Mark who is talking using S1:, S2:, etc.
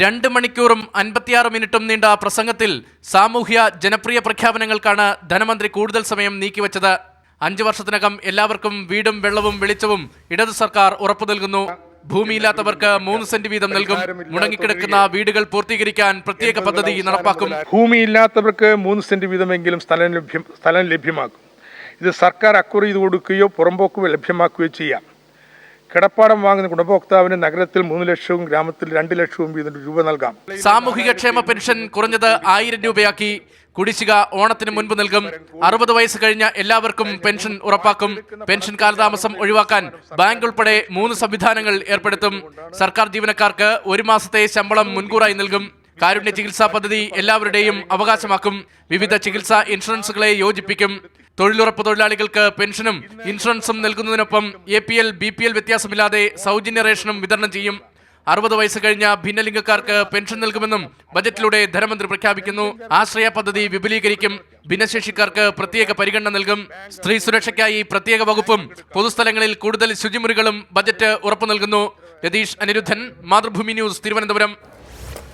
S1: രണ്ട് മണിക്കൂറും അൻപത്തിയാറ് മിനിറ്റും നീണ്ട പ്രസംഗത്തിൽ സാമൂഹ്യ ജനപ്രിയ പ്രഖ്യാപനങ്ങൾക്കാണ് ധനമന്ത്രി കൂടുതൽ സമയം നീക്കിവച്ചത്. അഞ്ചു വർഷത്തിനകം എല്ലാവർക്കും വീടും വെള്ളവും വെളിച്ചവും ഇടതു സർക്കാർ ഉറപ്പു നൽകുന്നു. ഭൂമിയില്ലാത്തവർക്ക് മൂന്ന് സെന്റ് വീതം നൽകും. മുടങ്ങിക്കിടക്കുന്ന വീടുകൾ പൂർത്തീകരിക്കാൻ പ്രത്യേക പദ്ധതി നടപ്പാക്കും.
S2: ഭൂമിയില്ലാത്തവർക്ക് മൂന്ന് സെന്റ് വീതമെങ്കിലും സ്ഥലം ലഭ്യം സ്ഥലം ലഭ്യമാക്കും. ഇത് സർക്കാർ അക്കുറി ചെയ്ത് കൊടുക്കുകയോ പുറമ്പോക്കുകയോ ലഭ്യമാക്കുകയോ ചെയ്യാം. കിടപ്പാടം വാങ്ങുന്ന ഗുണഭോക്താവിന് നഗരത്തിൽ മൂന്ന് ലക്ഷവും ഗ്രാമത്തിൽ രണ്ട് ലക്ഷവും വീതം രൂപ നൽകാം.
S1: സാമൂഹിക ക്ഷേമ പെൻഷൻ കുറഞ്ഞത് ആയിരം രൂപയാക്കി കുടിശ്ശിക ഓണത്തിന് മുൻപ് നൽകും. അറുപത് വയസ്സ് കഴിഞ്ഞ എല്ലാവർക്കും പെൻഷൻ ഉറപ്പാക്കും. പെൻഷൻ കാലതാമസം ഒഴിവാക്കാൻ ബാങ്ക് ഉൾപ്പെടെ മൂന്ന് സംവിധാനങ്ങൾ ഏർപ്പെടുത്തും. സർക്കാർ ജീവനക്കാർക്ക് ഒരു മാസത്തെ ശമ്പളം മുൻകൂറായി നൽകും. കാരുണ്യ ചികിത്സാ പദ്ധതി എല്ലാവരുടെയും അവകാശമാക്കും. വിവിധ ചികിത്സാ ഇൻഷുറൻസുകളെ യോജിപ്പിക്കും. തൊഴിലുറപ്പ് തൊഴിലാളികൾക്ക് പെൻഷനും ഇൻഷുറൻസും നൽകുന്നതിനൊപ്പം A P L B P L വ്യത്യാസമില്ലാതെ സൗജന്യ റേഷനും വിതരണം ചെയ്യും. അറുപത് വയസ്സ് കഴിഞ്ഞ ഭിന്നലിംഗക്കാർക്ക് പെൻഷൻ നൽകുമെന്നും ബജറ്റിലൂടെ ധനമന്ത്രി പ്രഖ്യാപിക്കുന്നു. ആശ്രയ പദ്ധതി വിപുലീകരിക്കും. ഭിന്നശേഷിക്കാർക്ക് പ്രത്യേക പരിഗണന നൽകും. സ്ത്രീ സുരക്ഷയ്ക്കായി പ്രത്യേക വകുപ്പും പൊതുസ്ഥലങ്ങളിൽ കൂടുതൽ ശുചിമുറികളും ബജറ്റ് ഉറപ്പു നൽകുന്നു. രതീഷ് അനിരുദ്ധൻ മാതൃഭൂമി ന്യൂസ് തിരുവനന്തപുരം.